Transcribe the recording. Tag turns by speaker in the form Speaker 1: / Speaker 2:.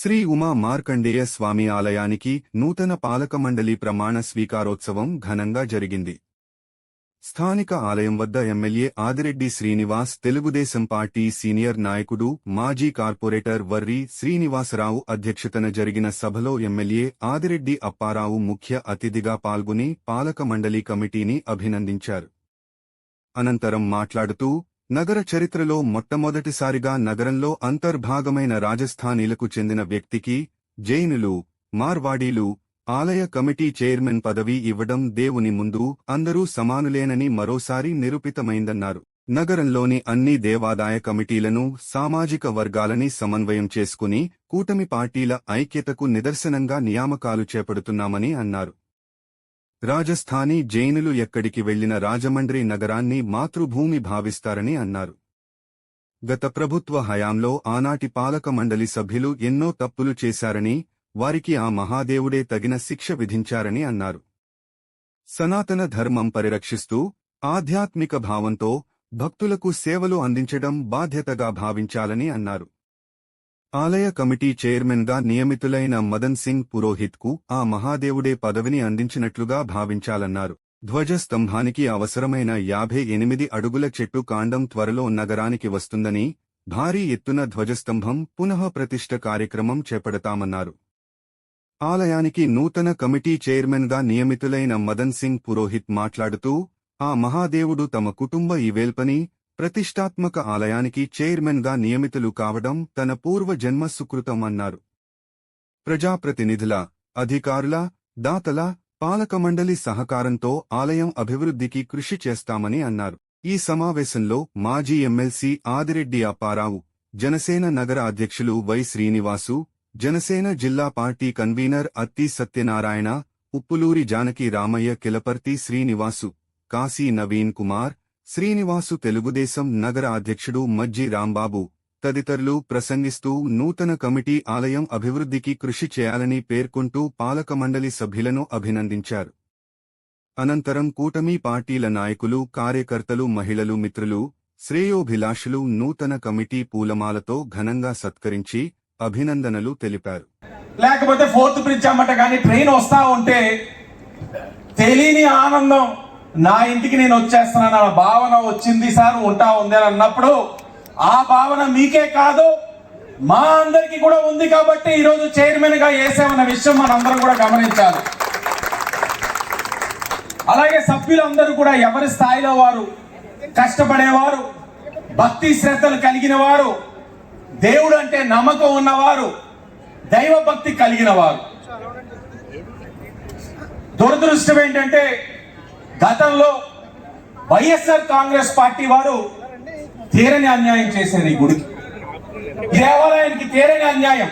Speaker 1: శ్రీ ఉమా మార్కండేయ స్వామి ఆలయానికి నూతన పాలక మండలి ప్రమాణ స్వీకారోత్సవం ఘనంగా జరిగింది. స్థానిక ఆలయం వద్ద MLA Adireddy Srinivas Telugu Desam party senior నాయకుడు మాజీ కార్పొరేటర్ వర్రి శ్రీనివాసరావు అధ్యక్షతన జరిగిన సభలో ఎమ్మెల్యే ఆదిరెడ్డి అప్పారావు ముఖ్య అతిథిగా పాల్గొని పాలక మండలి కమిటీని అభినందించారు. అనంతరం మాట్లాడుతూ నగర చరిత్రలో మొట్టమొదటిసారిగా నగరంలో అంతర్భాగమైన రాజస్థానీలకు చెందిన వ్యక్తికి జైనులు మార్వాడీలు ఆలయ కమిటీ చైర్మన్ పదవి ఇవ్వడం దేవుని ముందు అందరూ సమానులేనని మరోసారి నిరూపితమైందన్నారు. నగరంలోని అన్ని దేవాదాయ కమిటీలను సామాజిక వర్గాలని సమన్వయం చేసుకుని కూటమి పార్టీల ఐక్యతకు నిదర్శనంగా నియామకాలు చేపడుతున్నామని అన్నారు. రాజస్థానీ జైనులు ఎక్కడికి వెళ్ళిన రాజమండ్రి నగరాన్ని మాతృభూమి భావిస్తారని అన్నారు. గత ప్రభుత్వ హయాంలో ఆనాటి పాలక మండలి సభ్యులు ఎన్నో తప్పులు చేశారని వారికి ఆ మహాదేవుడే తగిన శిక్ష విధించారని అన్నారు. సనాతన ధర్మం పరిరక్షిస్తూ ఆధ్యాత్మిక భావంతో భక్తులకు సేవలు అందించడం బాధ్యతగా భావించాలని అన్నారు. ఆలయ కమిటీ చైర్మన్గా నియమితులైన మదన్ సింగ్ పురోహిత్కు ఆ మహాదేవుడే పదవిని అందించినట్లుగా భావించాలన్నారు. ధ్వజస్తంభానికి అవసరమైన యాభై ఎనిమిది అడుగుల చెట్టు కాండం త్వరలో నగరానికి వస్తుందని భారీ ఎత్తున ధ్వజస్తంభం పునః ప్రతిష్ఠ కార్యక్రమం చేపడతామన్నారు. ఆలయానికి నూతన కమిటీ చైర్మన్గా నియమితులైన మదన్ సింగ్ పురోహిత్ మాట్లాడుతూ ఆ మహాదేవుడు తమ కుటుంబ ఈవేల్పని ప్రతిష్టాత్మక ఆలయానికి చైర్మన్గా నియమితులు కావడం తన పూర్వ జన్మ సుకృతం అన్నారు. ప్రజాప్రతినిధుల అధికారుల దాతల పాలకమండలి సహకారంతో ఆలయం అభివృద్ధికి కృషి చేస్తామని అన్నారు. ఈ సమావేశంలో మాజీ ఎమ్మెల్సీ ఆదిరెడ్డి అప్పారావు జనసేన నగర అధ్యక్షులు వై శ్రీనివాసు జనసేన జిల్లా పార్టీ కన్వీనర్ అత్తి సత్యనారాయణ ఉప్పులూరి జానకి రామయ్య కిలపర్తి శ్రీనివాసు కాశీ నవీన్ కుమార్ శ్రీనివాసు తెలుగుదేశం నగర అధ్యక్షుడు మజ్జి రాంబాబు తదితరులు ప్రసంగిస్తూ నూతన కమిటీ ఆలయం అభివృద్ధికి కృషి చేయాలని పేర్కొంటూ పాలక మండలి సభ్యులను అభినందించారు. అనంతరం కూటమి పార్టీల నాయకులు కార్యకర్తలు మహిళలు మిత్రులు శ్రేయోభిలాషులు నూతన కమిటీ పూలమాలతో ఘనంగా సత్కరించి అభినందనలు తెలిపారు.
Speaker 2: లేకపోతే ఫోర్త్ బ్రిడ్జ్ అమ్మట కానీ ట్రైన్ వస్తా ఉంటే తెలియని ఆనందం. నా ఇంటికి నేను వచ్చేస్తున్నాను అన్న భావన వచ్చింది సార్ ఉంటా ఉంది అని అన్నప్పుడు ఆ భావన మీకే కాదు మా అందరికి కూడా ఉంది కాబట్టి ఈరోజు చైర్మన్గా వేసామన్న విషయం మనందరం కూడా గమనించాలి. అలాగే సభ్యులందరూ కూడా ఎవరి స్థాయిలో వారు కష్టపడేవారు భక్తి శ్రద్ధలు కలిగిన వారు దేవుడు అంటే నమ్మకం ఉన్నవారు దైవ భక్తి కలిగిన వారు దురదృష్టం ఏంటంటే గతంలో వైఎస్ఆర్ కాంగ్రెస్ పార్టీ వారు తీరని అన్యాయం చేశారు ఈ గుడికి. దేవాలయానికి తీరని అన్యాయం.